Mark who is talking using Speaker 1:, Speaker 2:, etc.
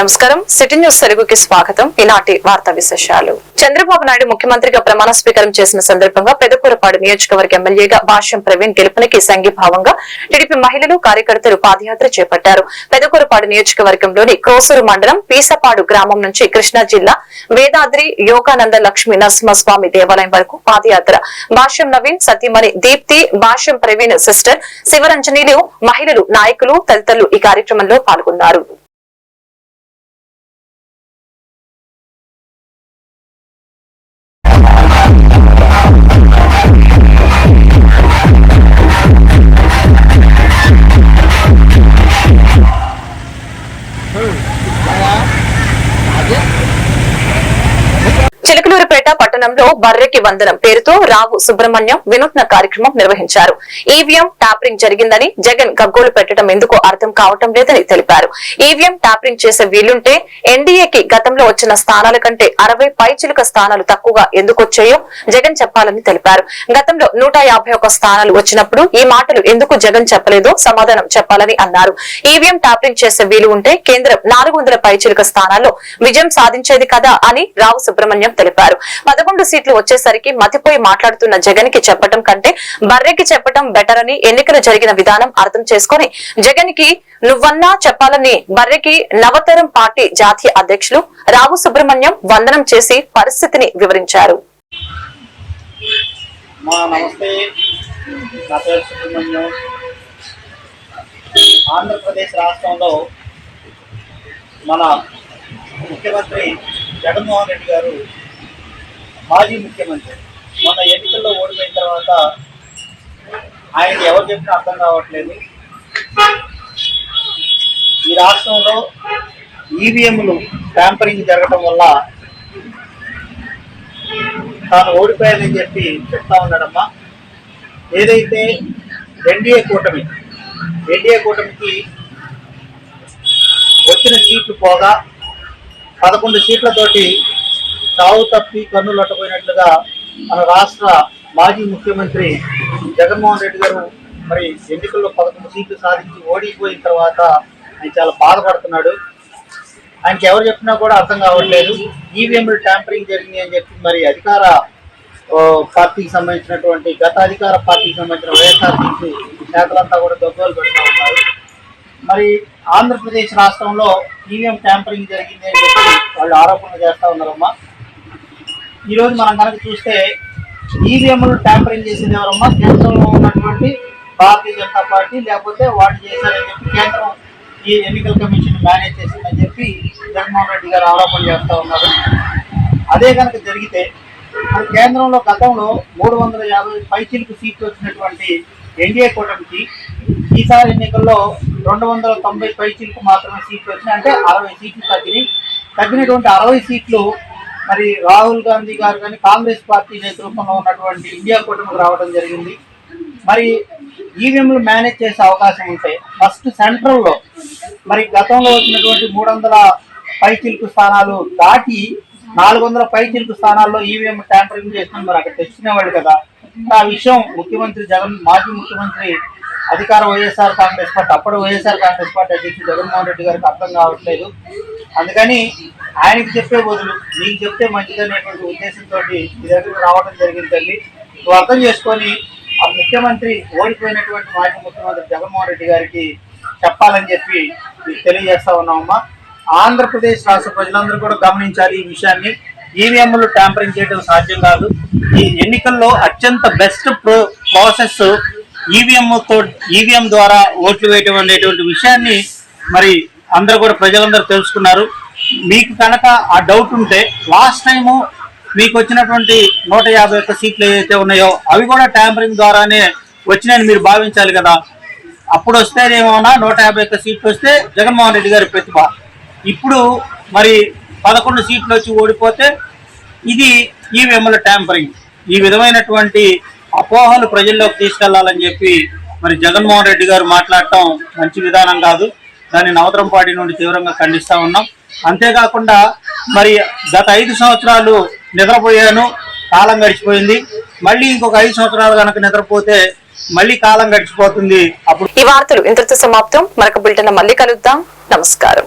Speaker 1: నమస్కారం. City news తెలుగుకి స్వాగతం. ఈనాటి వార్తా విశేషాలు. చంద్రబాబు నాయుడు ముఖ్యమంత్రిగా ప్రమాణ స్వీకారం చేసిన సందర్భంగా పెదకూరపాడు నియోజకవర్గ ఎమ్మెల్యేగా భాష్యం ప్రవీణ్ గెలుపునికి సంఘీభావంగా టీడీపీ మహిళలు కార్యకర్తలు పాదయాత్ర చేపట్టారు. పెదకూరపాడు నియోజకవర్గంలోని క్రోసూరు మండలం పీసపాడు గ్రామం నుంచి కృష్ణా జిల్లా వేదాద్రి యోగానంద లక్ష్మి నరసింహస్వామి దేవాలయం వరకు పాదయాత్ర. భాష్యం నవీన్ సతీమణి దీప్తి భాష్యం ప్రవీణ్ సిస్టర్ శివరంజనీలు మహిళలు నాయకులు తదితరులు ఈ కార్యక్రమంలో పాల్గొన్నారు. ചിലക്കിലൊരു ചിലക്കലൂരുപേട്ട పట్టణంలో బర్రెకి వందనం పేరుతో రావు సుబ్రహ్మణ్యం వినూత్న కార్యక్రమం నిర్వహించారు. ఈవీఎం ట్యాపరింగ్ జరిగిందని జగన్ గగ్గోలు పెట్టడం ఎందుకు అర్థం కావటం లేదని తెలిపారు. ఈవీఎం ట్యాపరింగ్ చేసే వీలుంటే ఎన్డీఏకి గతంలో వచ్చిన స్థానాల కంటే అరవై పైచిలుక స్థానాలు తక్కువగా ఎందుకు వచ్చాయో జగన్ చెప్పాలని తెలిపారు. గతంలో నూట స్థానాలు వచ్చినప్పుడు ఈ మాటలు ఎందుకు జగన్ చెప్పలేదో సమాధానం చెప్పాలని అన్నారు. ఈవీఎం ట్యాపరింగ్ చేసే వీలు ఉంటే కేంద్రం నాలుగు వందల పైచిలుక స్థానాల్లో విజయం సాధించేది కదా అని రావు సుబ్రహ్మణ్యం తెలిపారు. పదకొండు సీట్లు వచ్చేసరికి మతిపోయి మాట్లాడుతున్న జగన్కి చెప్పడం కంటే బర్రెకి చెప్పడం బెటర్ అని ఎన్నికలు జరిగిన విధానం అర్థం చేసుకుని జగన్కి నువ్వన్నా చెప్పాలని బర్రెకి నవతరం పార్టీ జాతీయ అధ్యక్షులు రావు సుబ్రహ్మణ్యం వందనం చేసి పరిస్థితిని వివరించారు.
Speaker 2: నమస్తే నా పేరు సుబ్రహ్మణ్యం. ఆంధ్రప్రదేశ్ రాష్ట్రంలో మన ముఖ్యమంత్రి జగన్మోహన్ రెడ్డి గారు మాజీ ముఖ్యమంత్రి. మొన్న ఎన్నికల్లో ఓడిపోయిన తర్వాత ఆయనకి ఎవరు చెప్పినా అర్థం కావట్లేదు. ఈ రాష్ట్రంలో ఈవీఎంలు ట్యాంపరింగ్ జరగడం వల్ల తాను ఓడిపోయానని చెప్పి చెప్తా ఉన్నాడమ్మా. ఏదైతే ఎన్డీఏ కూటమి ఎన్డీఏ కూటమికి వచ్చిన సీట్లు పోగా పదకొండు సీట్లతోటి చావు తప్పి కన్ను అట్టపోయినట్లుగా మన రాష్ట్ర మాజీ ముఖ్యమంత్రి జగన్మోహన్ రెడ్డి గారు మరి ఎన్నికల్లో పదకొండు సీట్లు సాధించి ఓడిపోయిన తర్వాత ఆయన చాలా బాధపడుతున్నాడు. ఆయనకి ఎవరు చెప్పినా కూడా అర్థం కావట్లేదు. ఈవీఎంలు ట్యాంపరింగ్ జరిగింది అని చెప్పి మరి అధికార పార్టీకి సంబంధించినటువంటి గత అధికార పార్టీకి సంబంధించిన వైఎస్ఆర్సీపీ నేతలంతా కూడా దొబ్బలు పెడుతూ ఉన్నారు. మరి ఆంధ్రప్రదేశ్ రాష్ట్రంలో ఈవీఎం ట్యాంపరింగ్ జరిగింది అని చెప్పి వాళ్ళు ఆరోపణలు చేస్తూ ఉన్నారమ్మా. ఈరోజు మనం కనుక చూస్తే ఈవీఎంలు ట్యాంపరింగ్ చేసింది ఎవరమ్మా? కేంద్రంలో ఉన్నటువంటి భారతీయ జనతా పార్టీ లేకపోతే వాళ్ళు చేశారని చెప్పి కేంద్రం ఈ ఎన్నికల కమిషన్ మేనేజ్ చేసిందని చెప్పి జగన్మోహన్ రెడ్డి గారు ఆరోపణ చేస్తూ ఉన్నారు. అదే కనుక జరిగితే మన కేంద్రంలో గతంలో మూడు వందల యాభై పైచిలకు సీట్లు వచ్చినటువంటి ఎన్డీఏ కూటమికి ఈసారి ఎన్నికల్లో రెండు వందల తొంభై పైచిలకు మాత్రమే సీట్లు వచ్చినాయి. అంటే అరవై సీట్లు తగ్గినాయి. తగ్గినటువంటి అరవై సీట్లు మరి రాహుల్ గాంధీ గారు కానీ కాంగ్రెస్ పార్టీ నేతృత్వంలో ఉన్నటువంటి ఇండియా కూటమికి రావడం జరిగింది. మరి ఈవీఎంలు మేనేజ్ చేసే అవకాశం ఉంటే ఫస్ట్ సెంట్రల్లో మరి గతంలో వచ్చినటువంటి మూడు వందల పైచిలుకు స్థానాలు దాటి నాలుగు వందల పైచిలుకు స్థానాల్లో ఈవీఎం ట్యాంపరింగ్ చేస్తున్నారు. మరి అక్కడ తెచ్చినవాళ్ళు కదా. ఆ విషయం ముఖ్యమంత్రి జగన్ మాజీ ముఖ్యమంత్రి అధికార వైఎస్ఆర్ కాంగ్రెస్ పార్టీ అప్పుడు వైఎస్ఆర్ కాంగ్రెస్ పార్టీ అధ్యక్షుడు జగన్మోహన్ రెడ్డి గారికి అర్థం కావట్లేదు. అందుకని ఆయనకి చెప్పే బదులు నీకు చెప్తే మంచిదనేటువంటి ఉద్దేశంతో ఈ దగ్గరికి రావడం జరిగింది తల్లి. నువ్వు అర్థం చేసుకొని ఆ ముఖ్యమంత్రి ఓడిపోయినటువంటి మాజీ ముఖ్యమంత్రి జగన్మోహన్ రెడ్డి గారికి చెప్పాలని చెప్పి మీకు తెలియజేస్తా ఉన్నామమ్మా. ఆంధ్రప్రదేశ్ రాష్ట్ర ప్రజలందరూ కూడా గమనించాలి ఈ విషయాన్ని. ఈవీఎంలు ట్యాంపరింగ్ చేయడం సాధ్యం కాదు. ఈ ఎన్నికల్లో అత్యంత బెస్ట్ ప్రో ప్రాసెస్ ఈవీఎం తో ఈవీఎం ద్వారా ఓట్లు వేయటం అనేటువంటి విషయాన్ని మరి అందరూ కూడా ప్రజలందరూ తెలుసుకున్నారు. మీకు కనుక ఆ డౌట్ ఉంటే లాస్ట్ టైము మీకు వచ్చినటువంటి నూట యాభై ఒక్క సీట్లు ఏవైతే ఉన్నాయో అవి కూడా ట్యాంపరింగ్ ద్వారానే వచ్చినాయని మీరు భావించాలి కదా. అప్పుడు వస్తేనేమోనా నూట యాభై ఒక్క సీట్లు వస్తే జగన్మోహన్ రెడ్డి గారి ప్రతిభ. ఇప్పుడు మరి పదకొండు సీట్లు వచ్చి ఓడిపోతే ఇది ఈవీఎంల ట్యాంపరింగ్ ఈ విధమైనటువంటి అపోహలు ప్రజల్లోకి తీసుకెళ్ళాలని చెప్పి మరి జగన్మోహన్ రెడ్డి గారు మాట్లాడటం మంచి విధానం కాదు. దాన్ని నవద్రంపాడి నుండి తీవ్రంగా ఖండిస్తూ ఉన్నాం. అంతేకాకుండా మరి గత ఐదు సంవత్సరాలు నిద్రపోయాను కాలం గడిచిపోయింది. మళ్ళీ ఇంకొక ఐదు సంవత్సరాలు కనుక నిద్రపోతే మళ్ళీ కాలం గడిచిపోతుంది. అప్పుడు
Speaker 1: ఈ వార్తలు ఇంతటితో సమాప్తం. మరొక బులెటిన్ మళ్ళీ కలుద్దాం. నమస్కారం.